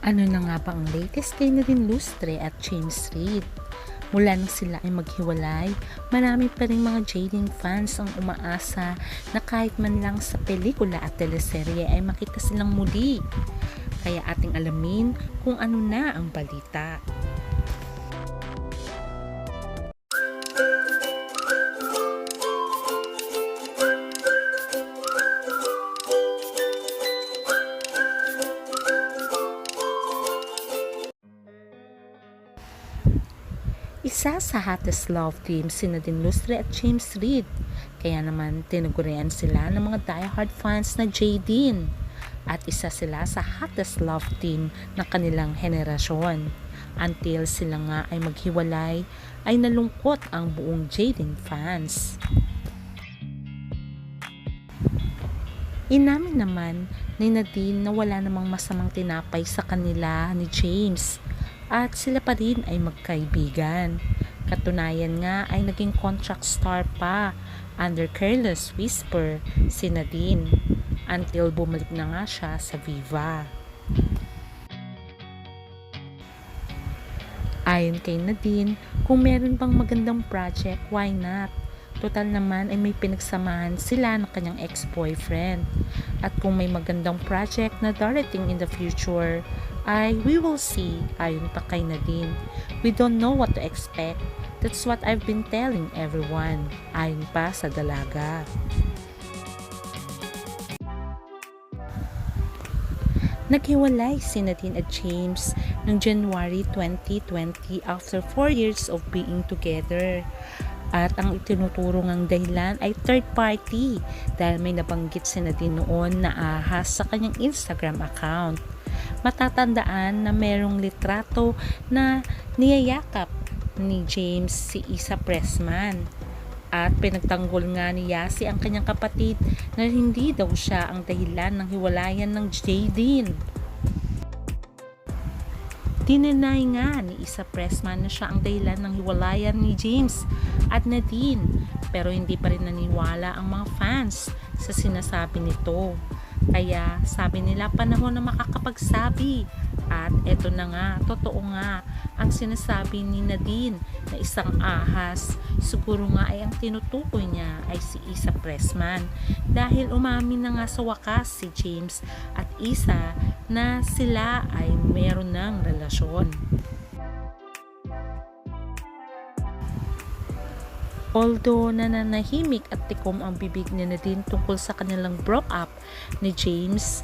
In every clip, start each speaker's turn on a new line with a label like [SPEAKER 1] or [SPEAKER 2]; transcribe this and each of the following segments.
[SPEAKER 1] Ano na nga ba ang latest kay Nadine Lustre at James Reid? Mula nang sila ay maghiwalay, marami pa rin mga Jaden fans ang umaasa na kahit man lang sa pelikula at teleserye ay makita silang muli. Kaya ating alamin kung ano na ang balita. Isa sa hottest love team si Nadine Lustre at James Reid. Kaya naman tinugurian sila ng mga diehard fans na Jadine. At isa sila sa hottest love team ng kanilang henerasyon. Until sila nga ay maghiwalay, ay nalungkot ang buong Jadine fans. Inamin naman ni Nadine na wala namang masamang tinapay sa kanila ni James at sila pa rin ay magkaibigan. Katunayan nga ay naging contract star pa under Careless Whisper si Nadine until bumalik na nga siya sa Viva. Ayon kay Nadine, kung meron bang magandang project, why not? Total naman ay may pinagsamahan sila ng kanyang ex-boyfriend. At kung may magandang project na darating in the future, ay we will see, ayon pa kay Nadine. We don't know what to expect. That's what I've been telling everyone, ayon pa sa dalaga. Naghiwalay si Nadine at James noong January 2020 after 4 years of being together. At ang itinuturo ngang dahilan ay third party dahil may nabanggit si Nadine noon na ahas sa kanyang Instagram account. Matatandaan na merong litrato na niyayakap ni James si Isa Pressman. At pinagtanggol nga ni Yasi ang kanyang kapatid na hindi daw siya ang dahilan ng hiwalayan ng Jadine. Dinenay nga ni Isa Pressman na siya ang dahilan ng hiwalayan ni James at Nadine pero hindi pa rin naniwala ang mga fans sa sinasabi nito. Kaya sabi nila panahon na makakapagsabi at eto na nga, totoo nga ang sinasabi ni Nadine na isang ahas. Siguro nga ay ang tinutukoy niya ay si Isa Pressman dahil umamin na nga sa wakas si James at Isa na sila ay meron ng relasyon. Although nananahimik at tikom ang bibig ni Nadine tungkol sa kanilang broke up ni James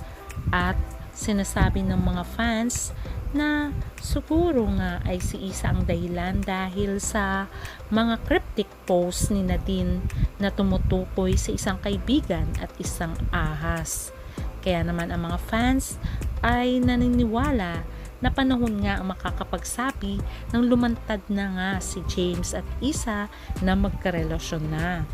[SPEAKER 1] at sinasabi ng mga fans na siguro nga ay si Isa ang dahilan dahil sa mga cryptic posts ni Nadine na tumutukoy sa isang kaibigan at isang ahas. Kaya naman ang mga fans ay naniniwala na panahon nga ang makakapagsabi ng lumantad na nga si James at Isa na magkarelasyon na.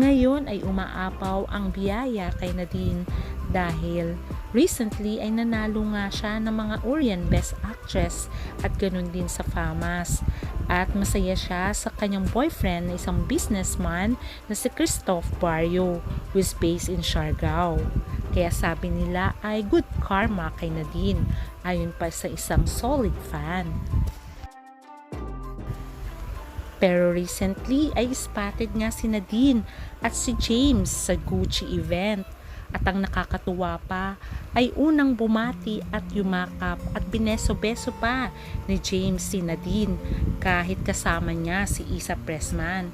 [SPEAKER 1] Ngayon ay umaapaw ang biyaya kay Nadine dahil recently ay nanalo nga siya ng mga Orient Best Actress at ganun din sa FAMAS. At masaya siya sa kanyang boyfriend na isang businessman na si Christoph Barrio who is based in Siargao. Kaya sabi nila ay good karma kay Nadine ayon pa sa isang solid fan. Pero recently ay spotted nga si Nadine at si James sa Gucci event. At ang nakakatuwa pa ay unang bumati at yumakap at bineso-beso pa ni James si Nadine kahit kasama niya si Isa Pressman.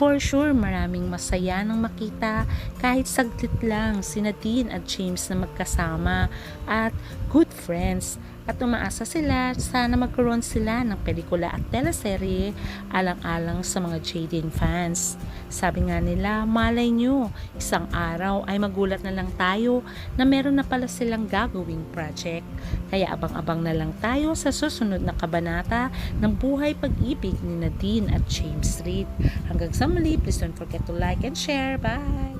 [SPEAKER 1] For sure, maraming masaya nang makita kahit saglit lang si Nadine at James na magkasama at good friends at umaasa sila sana magkaroon sila ng pelikula at teleserye alang-alang sa mga Jaden fans. Sabi nga nila, malay nyo, isang araw ay magulat na lang tayo na meron na pala silang gagawing project. Kaya abang-abang na lang tayo sa susunod na kabanata ng buhay pag-ibig ni Nadine at James Reid. Hanggang sa muli, please don't forget to like and share. Bye!